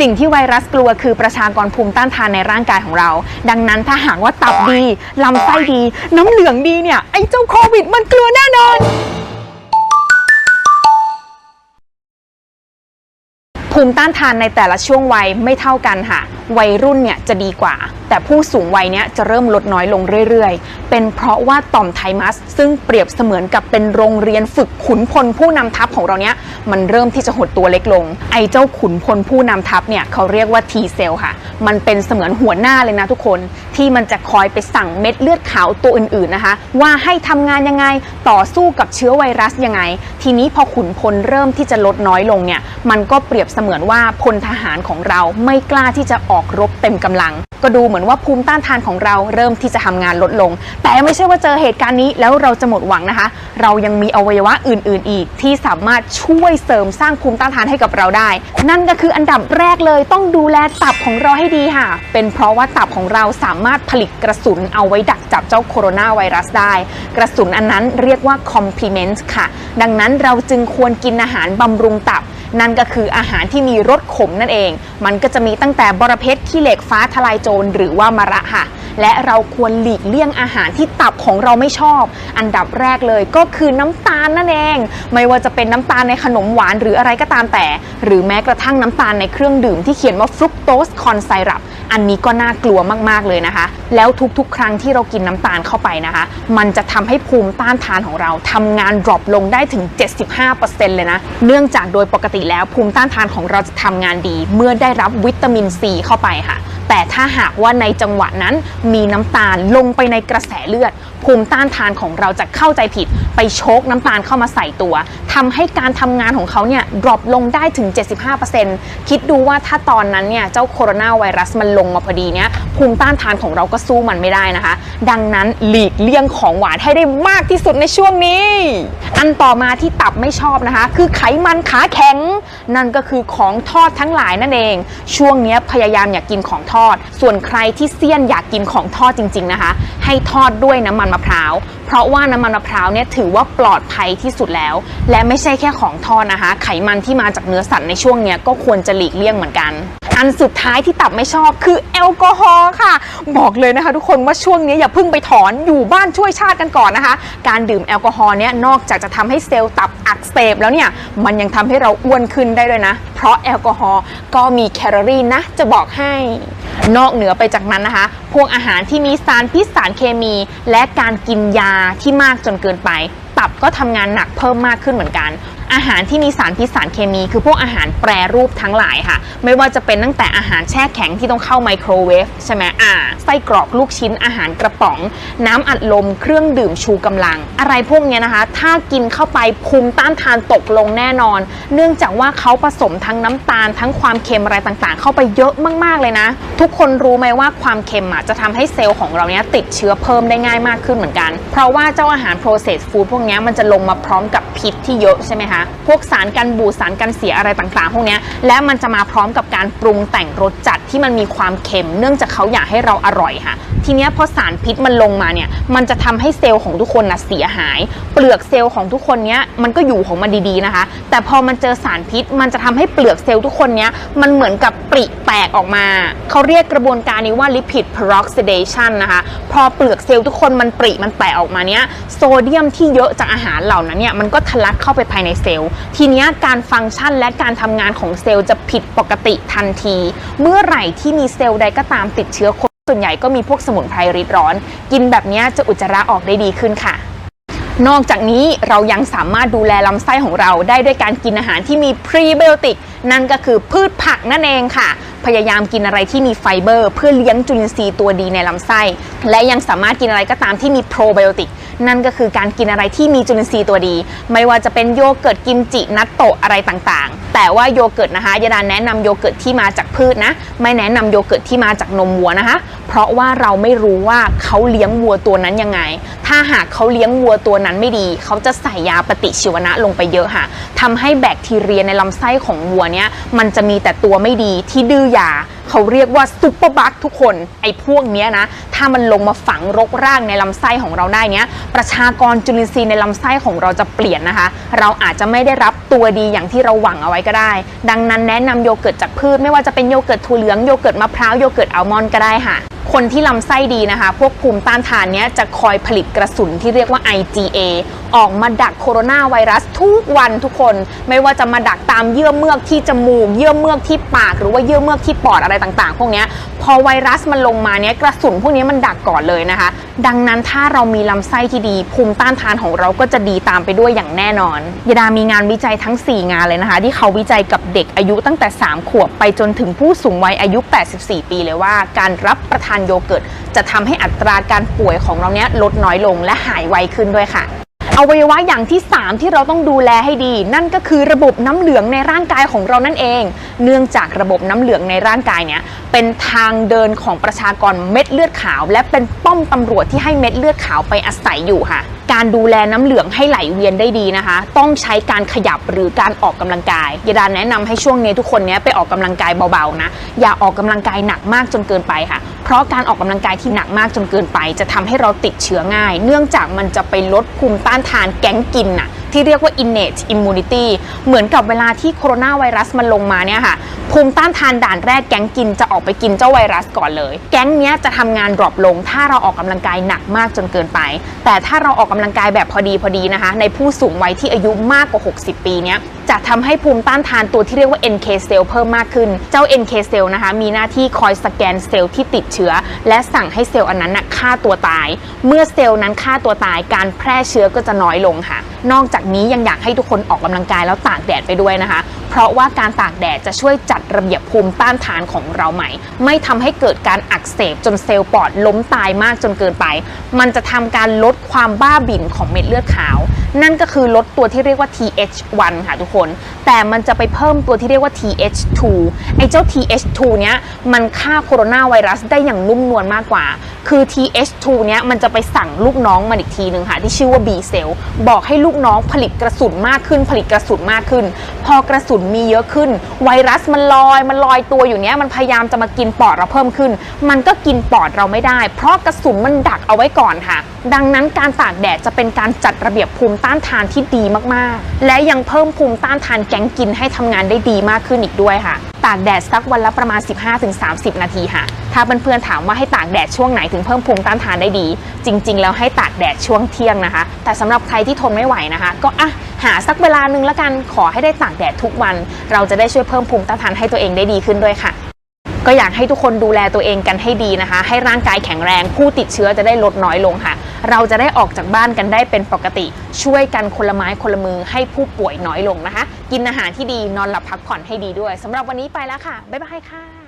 สิ่งที่ไวรัสกลัวคือประชากรภูมิต้านทานในร่างกายของเรา ดังนั้นถ้าหากว่าตับดี ลำไส้ดี น้ำเหลืองดีเนี่ย ไอ้เจ้าโควิดมันกลัวแน่นอน ภูมิต้านทานในแต่ละช่วงวัยไม่เท่ากันค่ะ วัยรุ่นเนี่ยจะดีกว่า แต่ผู้สูงวัยเนี่ยจะเริ่มลดน้อยลงเรื่อยๆ เป็นเพราะว่าต่อมไทมัส ซึ่งเปรียบเสมือนกับเป็นโรงเรียนฝึกขุนพลผู้นำทัพของเราเนี่ยมันเริ่มที่จะหดตัวเล็กลง ไอ้เจ้าขุนพลผู้นำทัพเนี่ยเขาเรียกว่า T เซลค่ะ มันเป็นเสมือนหัวหน้าเลยนะทุกคน ที่มันจะคอยไปสั่งเม็ดเลือดขาวตัวอื่นๆนะคะ ว่าให้ทำงานยังไงต่อสู้กับเชื้อไวรัสยังไง ทีนี้พอขุนพลเริ่มที่จะลดน้อยลงเนี่ยมันก็เปรียบเสมือนว่าพลทหารของเราไม่กล้าที่จะออกรบเต็มกำลัง ก็ดูเหมือนว่าภูมิต้านทานของเราเริ่มที่จะทำงานลดลง แต่ไม่ใช่ว่าเจอเหตุการณ์นี้แล้วเราจะหมดหวังนะคะ เรายังมีอวัยวะอื่น ๆ อีก ที่สามารถช่วยเสริมสร้างภูมิต้านทานให้กับเราได้ นั่นก็คืออันดับแรกเลยต้องดูแลตับของเราให้ดีค่ะ เป็นเพราะว่าตับของเราสามารถผลิตกระสุนเอาไว้ดักจับเจ้าโคโรนาไวรัสได้ กระสุนอันนั้นเรียกว่า complement ค่ะ ดังนั้นเราจึงควรกินอาหารบำรุงตับ นั่นก็คืออาหารที่มีรสขมนั่นเอง มันก็จะมีตั้งแต่บรเพชขี้เหล็กฟ้าทลายโจรหรือว่ามะระค่ะ และเราควรหลีกเลี่ยงอาหารที่ตับของเราไม่ชอบ อันดับแรกเลยก็คือน้ำตาลนั่นเอง ไม่ว่าจะเป็นน้ำตาลในขนมหวานหรืออะไรก็ตามแต่ หรือแม้กระทั่งน้ำตาลในเครื่องดื่มที่เขียนว่าฟรุกโตสคอนไซรัปอันนี้ก็น่ากลัวมากๆเลยนะคะ แล้วทุกๆ ครั้งที่เรากินน้ำตาลเข้าไปนะคะ มันจะทำให้ภูมิต้านทานของเราทำงานดรอปลงได้ถึง 75%เลยนะ เนื่องจากโดยปกติแล้วภูมิต้านทานของเราจะทำงานดี เมื่อได้รับวิตามินซีเข้าไปค่ะ แต่ถ้าหากว่าในจังหวะนั้นมีน้ำตาลลงไปในกระแสเลือด ภูมิต้านทานของเราจะเข้าใจผิด ไปโชกน้ำตาลเข้ามาใส่ตัวทำให้การทำงานของเขาเนี่ยดรอปลงได้ถึง 75%คิดดูว่าถ้าตอนนั้นเนี่ยเจ้าโคโรนาไวรัสมันลงมาพอดีเนี่ยภูมิต้านทานของเราก็สู้มันไม่ได้นะคะ ดังนั้นหลีกเลี่ยงของหวานให้ได้มากที่สุดในช่วงนี้ อันต่อมาที่ตับไม่ชอบนะคะ คือไขมันขาแข็ง นั่นก็คือของทอดทั้งหลายนั่นเอง ช่วงนี้พยายามอยากกินของทอด ส่วนใครที่เซียนอยากกินของทอดจริง ๆนะคะ ให้ทอดด้วยน้ำมันมะพร้าว เพราะว่าน้ำมันมะพร้าวเนี่ยถือว่าปลอดภัยที่สุดแล้ว และไม่ใช่แค่ของทอดนะคะ ไขมันที่มาจากเนื้อสัตว์ในช่วงเนี้ยก็ควรจะหลีกเลี่ยงเหมือนกัน อันสุดท้ายที่ตับไม่ชอบคือแอลกอฮอล์ค่ะ บอกเลยนะคะ ทุกคนว่าช่วงนี้อย่าเพิ่งไปถอนอยู่บ้านช่วยชาติกันก่อนนะคะ การดื่มแอลกอฮอล์เนี่ยนอกจากจะทำให้เซลล์ตับอักเสบแล้วเนี่ยมันยังทำให้เราอ้วนขึ้นได้ด้วยนะ เพราะแอลกอฮอล์ก็มีแคลอรี่นะ จะบอกให้นอกเหนือไปจากนั้นนะคะ พวกอาหารที่มีสารพิษสารเคมี และการกินยาที่มากจนเกินไป ตับก็ทำงานหนักเพิ่มมากขึ้นเหมือนกัน อาหารที่มีสารพิษสารเคมี คือพวกอาหารแปรรูปทั้งหลายค่ะ ไม่ว่าจะเป็นตั้งแต่อาหารแช่แข็งที่ต้องเข้าไมโครเวฟใช่ไหมอ่าไส้กรอกลูกชิ้นอาหารกระป๋อง น้ำอัดลมเครื่องดื่มชูกำลัง อะไรพวกเนี้ยนะคะ ถ้ากินเข้าไปภูมิต้านทานตกลงแน่นอน เนื่องจากว่าเขาผสมทั้งน้ำตาลทั้งความเค็มอะไรต่างๆ เข้าไปเยอะมากๆเลยนะ ทุกคนรู้ไหมว่าความเค็มอะจะทำให้เซลล์ของเราเนี้ยติดเชื้อเพิ่มได้ง่ายมากขึ้นเหมือนกัน เพราะว่าเจ้าอาหาร processed food พวกเนี้ยมันจะลงมาพร้อมกับพิษที่เยอะใช่ไหมคะพวกสารกันบูดสารกันเสียอะไรต่างๆ พวกนี้และมันจะมาพร้อมกับการปรุงแต่งรสจัดที่มันมีความเค็ม เนื่องจากเขาอยากให้เราอร่อยค่ะ ทีนี้พอสารพิษมันลงมาเนี่ยมันจะทำให้เซลล์ของทุกคนนะเสียหาย เปลือกเซลล์ของทุกคนเนี้ยมันก็อยู่ของมันดีๆนะคะ แต่พอมันเจอสารพิษ มันจะทำให้เปลือกเซลล์ทุกคนเนี้ยมันเหมือนกับปริแตกออกมา เขาเรียกกระบวนการนี้ว่า lipid peroxidation นะคะพอเปลือกเซลล์ทุกคนมันปริมันแตกออกมาเนี้ยโซเดียมที่เยอะจากอาหารเหล่านั้นเนี่ยมันก็ทะลักเข้าไปภายในเซลล์ ทีนี้การฟังก์ชันและการทำงานของเซลล์จะผิดปกติทันที เมื่อไหร่ที่มีเซลล์ใดก็ตามติดเชื้อโควิดส่วนใหญ่ก็มีพวกสมุนไพรริดร้อน กินแบบนี้จะอุจจาระออกได้ดีขึ้นค่ะนอกจากนี้เรายังสามารถดูแลลำไส้ของเราได้ด้วยการกินอาหารที่มีพรีไบโอติกนั่นก็คือพืชผักนั่นเองค่ะ พยายามกินอะไรที่มีไฟเบอร์ เพื่อเลี้ยงจุลินทรีย์ตัวดีในลำไส้ และยังสามารถกินอะไรก็ตามที่มีโปรไบโอติก นั่นก็คือการกินอะไรที่มีจุลินทรีย์ตัวดี ไม่ว่าจะเป็นโยเกิร์ตกิมจินัตโตะอะไรต่างๆแต่ว่าโยเกิร์ตนะคะยาดาแนะนำโยเกิร์ตที่มาจากพืชนะ ไม่แนะนำโยเกิร์ตที่มาจากนมวัวนะคะ เพราะว่าเราไม่รู้ว่าเขาเลี้ยงวัวตัวนั้นยังไง ถ้าหากเขาเลี้ยงวัวตัวนั้นไม่ดี เขาจะใส่ยาปฏิชีวนะลงไปเยอะค่ะทำให้แบคทีเรียในลำไส้ของวัวเนี้ยมันจะมีแต่ตัวไม่ดีที่ดื้อยาเขาเรียกว่าซุปเปอร์บัคทุกคนไอ้พวกเนี้ยนะ ถ้ามันลงมาฝังรกรากในลำไส้ของเราได้เนี้ยประชากรจุลินทรีย์ในลำไส้ของเราจะเปลี่ยนนะคะ เราอาจจะไม่ได้รับตัวดีอย่างที่เราหวังเอาไว้อยก็ได้ ดังนั้นแนะนำโยเกิร์ตจากพืชไม่ว่าจะเป็นโยเกิร์ตถั่วเหลืองโยเกิร์ตมะพร้าวโยเกิร์ตอัลมอนด์ก็ได้ค่ะ คนที่ลำไส้ดีนะคะ พวกภูมิต้านทานเนี้ยจะคอยผลิตกระสุนที่เรียกว่า IgA ออกมาดักโคโรนาไวรัสทุกวันทุกคน ไม่ว่าจะมาดักตามเยื่อเมือกที่จมูก เยื่อเมือกที่ปาก หรือว่าเยื่อเมือกที่ปอดอะไรต่างๆ พวกนี้พอไวรัสมันลงมาเนี้ยกระสุนพวกนี้มันดักก่อนเลยนะคะ ดังนั้นถ้าเรามีลำไส้ที่ดี ภูมิต้านทานของเราก็จะดีตามไปด้วยอย่างแน่นอน ยดามีงานวิจัยทั้ง 4 งานเลยนะคะ ที่เขาวิจัยกับเด็กอายุตั้งแต่ 3 ขวบไปจนถึงผู้สูงวัยอายุ 84 ปีเลยว่า การรับประทานโยเกิร์ตจะทำให้อัตราการป่วยของเราเนี้ยลดน้อยลงและหายไวขึ้นด้วยค่ะ อวัยวะอย่างที่ 3 ที่เราต้องดูแลให้ดี นั่นก็คือระบบน้ำเหลืองในร่างกายของเรานั่นเอง เนื่องจากระบบน้ำเหลืองในร่างกายเนี่ยเป็นทางเดินของประชากรเม็ดเลือดขาว และเป็นป้อมตำรวจที่ให้เม็ดเลือดขาวไปอาศัยอยู่ค่ะ การดูแลน้ำเหลืองให้ไหลเวียนได้ดีนะคะ ต้องใช้การขยับหรือการออกกำลังกายยาดาแนะนำให้ช่วงนี้ทุกคนเนี้ยไปออกกำลังกายเบาๆนะอย่าออกกำลังกายหนักมากจนเกินไปค่ะ ราะการออกกำลังกายที่หนักมากจนเกินไป จะทำให้เราติดเชื้อง่าย เนื่องจากมันจะไปลดภูมิต้านทานแก๊งกินน่ะที่เรียกว่า innate immunity เหมือนกับเวลาที่โคโรนาไวรัสมันลงมาเนี่ยค่ะ ภูมิต้านทานด่านแรกแก๊งกินจะออกไปกินเจ้าไวรัสก่อนเลย แก๊งเนี้ยจะทำงานดรอปลง ถ้าเราออกกำลังกายหนักมากจนเกินไป แต่ถ้าเราออกกำลังกายแบบพอดีพอดีนะคะ ในผู้สูงวัยที่อายุมากกว่า 60 ปีเนี้ย ทำให้ภูมิต้านทานตัวที่เรียกว่า NK cell เพิ่มมากขึ้น เจ้า NK cell นะคะ มีหน้าที่คอยสแกนเซลล์ที่ติดเชื้อ และสั่งให้เซลล์อันนั้นนะฆ่าตัวตาย เมื่อเซลล์นั้นฆ่าตัวตายการแพร่เชื้อก็จะน้อยลงค่ะ นอกจากนี้ยังอยากให้ทุกคนออกกำลังกายแล้วตากแดดไปด้วยนะคะ เพราะว่าการตากแดดจะช่วยจัดระเบียบภูมิต้านทานของเราใหม่ ไม่ทำให้เกิดการอักเสบจนเซลล์ปอดล้มตายมากจนเกินไป มันจะทำการลดความบ้าบิ่นของเม็ดเลือดขาว นั่นก็คือลดตัวที่เรียกว่า TH1 ค่ะทุกคน แต่มันจะไปเพิ่มตัวที่เรียกว่า TH2 ไอ้เจ้า TH2 เนี้ยมันฆ่าโคโรนาไวรัสได้อย่างนุ่มนวลมากกว่า คือ TH2 เนี้ยมันจะไปสั่งลูกน้องมันอีกทีหนึ่งค่ะ ที่ชื่อว่า B cell บอกให้ลูกน้องผลิตกระสุนมากขึ้น ผลิตกระสุนมากขึ้น พอกระสุนมีเยอะขึ้น ไวรัสมันลอยมันลอยตัวอยู่เนี้ยมันพยายามจะมากินปอดเราเพิ่มขึ้น มันก็กินปอดเราไม่ได้ เพราะกระสุนมันดักเอาไว้ก่อนค่ะ ดังนั้นการตากแดดจะเป็นการจัดระเบียบภูมิต้านทานที่ดีมากๆ และยังเพิ่มภูมิต้านทานแก๊งกินให้ทำงานได้ดีมากขึ้นอีกด้วยค่ะ ตากแดดสักวันละประมาณ 15-30 นาทีค่ะ ถ้าเพื่อนๆถามว่าให้ตากแดดช่วงไหนถึงเพิ่มภูมิต้านทานได้ดี จริง ๆ แล้วให้ตากแดดช่วงเที่ยงนะคะ แต่สำหรับใครที่ทนไม่ไหวนะคะ ก็อะหาสักเวลาหนึ่งละกันขอให้ได้ตากแดดทุกวัน เราจะได้ช่วยเพิ่มภูมิต้านทานให้ตัวเองได้ดีขึ้นด้วยค่ะก็อยากให้ทุกคนดูแลตัวเองกันให้ดีนะคะ ให้ร่างกายแข็งแรง ผู้ติดเชื้อจะได้ลดน้อยลงค่ะ เราจะได้ออกจากบ้านกันได้เป็นปกติ ช่วยกันคนละไม้คนละมือให้ผู้ป่วยน้อยลงนะคะ กินอาหารที่ดีนอนหลับพักผ่อนให้ดีด้วยสำหรับวันนี้ไปแล้วค่ะ บ๊ายบายค่ะ